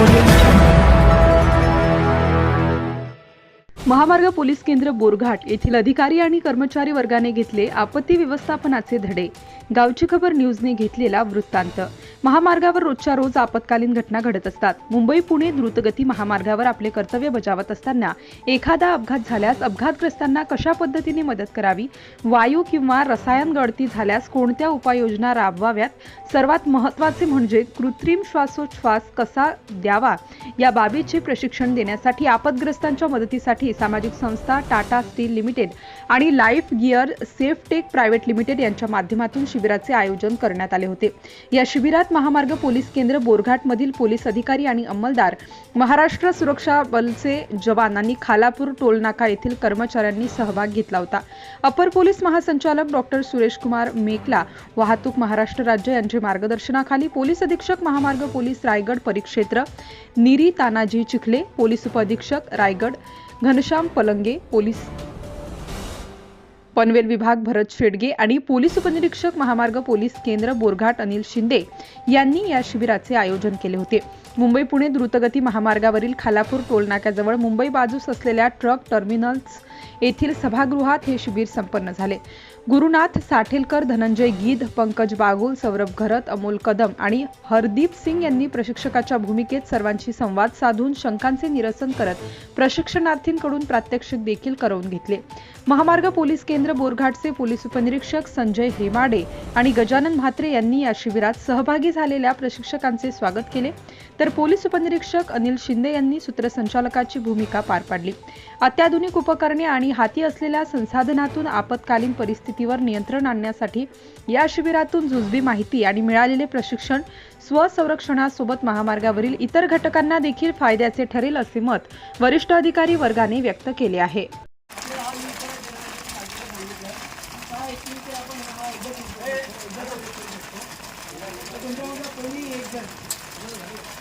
audio. महामार्ग police केंद्र बोरघाट येथील अधिकारी आणि कर्मचारी वर्गाने घेतले आपत्ती व्यवस्थापनाचे धडे. गावची खबर न्यूजने घेतलेला वृत्तांत. महामार्गावर रोजच्या रोज आपत्कालीन घटना घडत असतात. मुंबई पुणे द्रुतगती महामार्गावर आपले कर्तव्य बजावत असताना एखादा अपघात झाल्यास अपघातग्रस्तांना कशा पद्धतीने मदत करावी? वायू किंवा रसायन गळती झाल्यास कोणत्या उपाययोजना राबवाव्यात? सर्वात महत्त्वाचे म्हणजे कृत्रिम श्वासोच्छ्वास कसा द्यावा? या बाबीचे प्रशिक्षण देण्यासाठी आपतग्रस्तांच्या मदतीसाठी सामाजिक संस्था टाटा स्टील लिमिटेड आणि Life Gear Safetek private limited यांच्या माध्यमातून शिबिराचे आयोजन करण्यात आले होते. या शिबिरात महामार्ग पोलीस केंद्र बोरघाटमधील पोलीस अधिकारी आणि अंमलदार महाराष्ट्र सुरक्षा बलचे आणि खालापूर टोलनाका येथील कर्मचाऱ्यांनी सहभाग घेतला होता. अपर पोलीस महासंचालक डॉक्टर सुरेश कुमार मेकला वाहतूक महाराष्ट्र राज्य यांच्या मार्गदर्शनाखाली पोलीस अधीक्षक महामार्ग पोलीस रायगड परिक्षेत्र निरी तानाजी चिखले पोलीस उपअधीक्षक रायगड घनश्याम पलंगे पोलीस. पनवेल विभाग भरत शेडगे आणि पोलीस उपनिरीक्षक महामार्ग पोलीस केंद्र बोरघाट अनिल शिंदे यांनी या शिबिराचे आयोजन केले होते. मुंबई पुणे द्रुतगती महामार्गावरील खालापूर टोलनाक्याजवळ मुंबई बाजूस असलेल्या ट्रक टर्मिनल्स येथील सभागृहात हे शिबिर संपन्न झाले. गुरुनाथ साठेलकर धनंजय गीध पंकज बागुल सौरभ घरत अमोल कदम आणि हरदीप सिंग यांनी प्रशिक्षकाच्या भूमिकेत सर्वांशी संवाद साधून शंकांचे निरसन करत प्रशिक्षणार्थींकडून प्रात्यक्षिक देखील करवून घेतले. महामार्ग पोलीस केंद्र बोरघाटचे पोलीस उपनिरीक्षक संजय हेमाडे आणि गजानन म्हात्रे यांनी या शिबिरात सहभागी झालेल्या प्रशिक्षकांचे स्वागत केले. तर पोलीस उपनिरीक्षक अनिल शिंदे यांनी सूत्रसंचालकाची भूमिका पार पाडली. अत्याधुनिक उपकरणे आणि हाती असलेल्या संसाधनातून आपत्कालीन परिस्थितीवर नियंत्रण आणण्यासाठी या शिबिरातून जुजबी माहिती आणि मिळालेले प्रशिक्षण स्वसंरक्षणासोबत महामार्गावरील इतर घटकांना देखील फायद्याचे ठरेल असे मत वरिष्ठ अधिकारी वर्गाने व्यक्त केले आहे.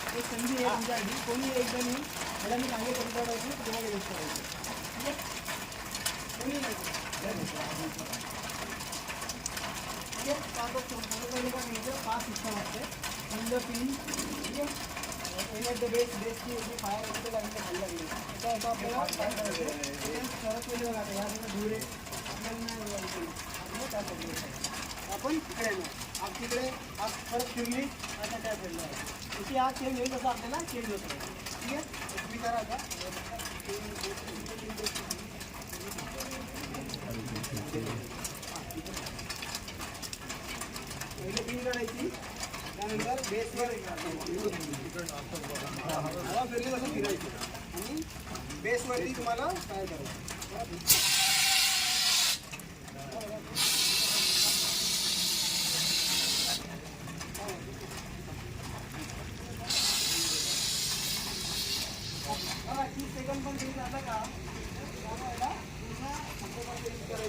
एक संधी आहे तुमच्यासाठी. कोणी एकदा मी मला मी मागे तुम्हाला ठीक आहे कोणी नाही ठीक पाच पहिले काय घ्यायचं ठीक आहे. फायर लागली खाली लागली त्याचा आपल्याला ह्या सगळं धुळे आपल्याला त्या आपण तिकडे येणार आप तिकडे आज परत फिरली आता काय फिरलं आहे इथे हा चेंज होईल तसं आपल्याला चेंज होत आहे ठीक आहे? तुम्ही करा का त्यानंतर बेसवर हवा फिरली तसं फिरायची आणि बेसवरती तुम्हाला काय करायचं तीस सेकंड पण तुम्ही जाता का?